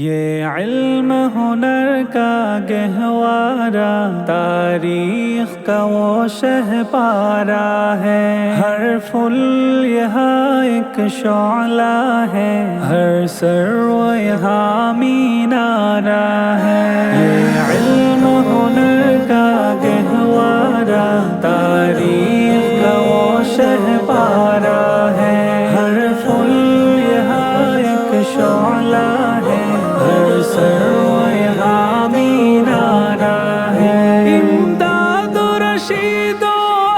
یہ علم ہنر کا گہوارا تاریخ کا وہ شہ پارا ہے۔ ہر فل یہاں ایک شعلہ ہے، ہر سر و یہاں مینارا ہے۔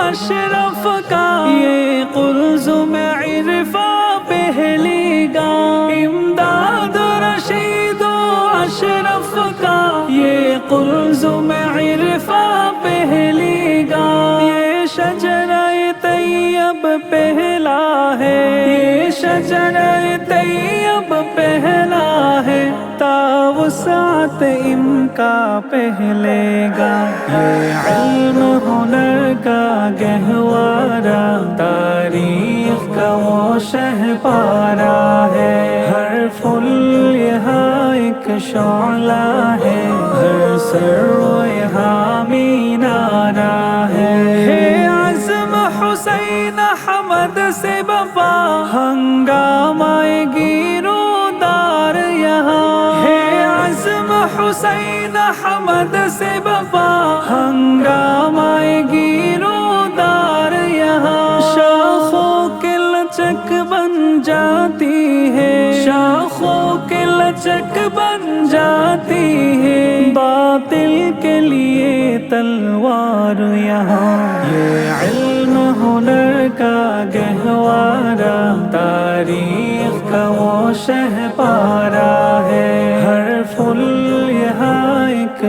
اشرف کا یہ قلزم عرفا پہلی گا امداد رشید و اشرف کا یہ قلزم عرفا پہلی گا یہ شجرہ طیب پہلا ہے۔ یہ شجرہ طیب پہلا تاوسعت ام کا پہلے گا۔ یہ علم ہنر کا گہوارا تاریخ کا وہ شہ پارا ہے۔ ہر فل یہاں ایک شعلہ ہے۔ ہر سر یہاں مینارا ہے۔ عزم حسین حمد سے بپا ہنگامہ حسین حمد سے بپا ہنگامہ گیرو دار یہاں۔ شاخوں کے لچک بن جاتی ہے۔ شاخوں کے لچک بن جاتی ہے۔ باطل کے لیے تلوار یہاں۔ یہ علم ہنر کا گہوارا تاریخ کا وہ شہ پارا ہے۔ ہر فل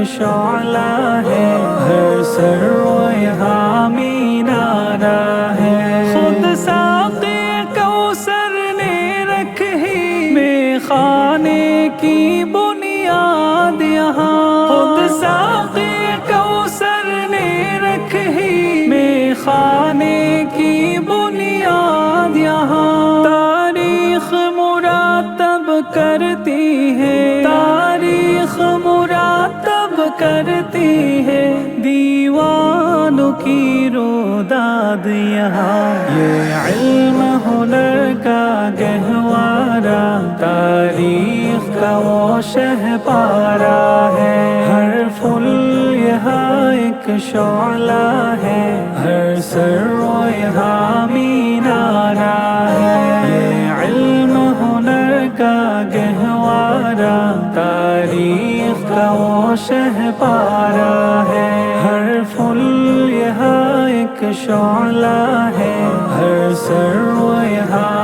شعلہ ہے۔ ہر سر و یہاں مینارا ہے۔ خود ساقی کوثر نے رکھ ہی میں خانے کی بنیاد یہاں۔ خود ساقی کوثر نے رکھ ہی میں خانے کی بنیاد یہاں۔ تاریخ مراتب کرتی ہے۔ تاریخ مراتب کرتی ہے دیوانوں کی روداد یہاں۔ یہ علم ہنر کا گہوارا تاریخ کا وہ شہ پارا ہے۔ ہر فل یہاں ایک شعلہ ہے۔ ہر سر و یہاں مینارا ہے۔ یہ علم ہنر کا گہوارا تاریخ شہ پارا ہے۔ ہر فل یہاں ایک شعلہ ہے۔ ہر سر و یہاں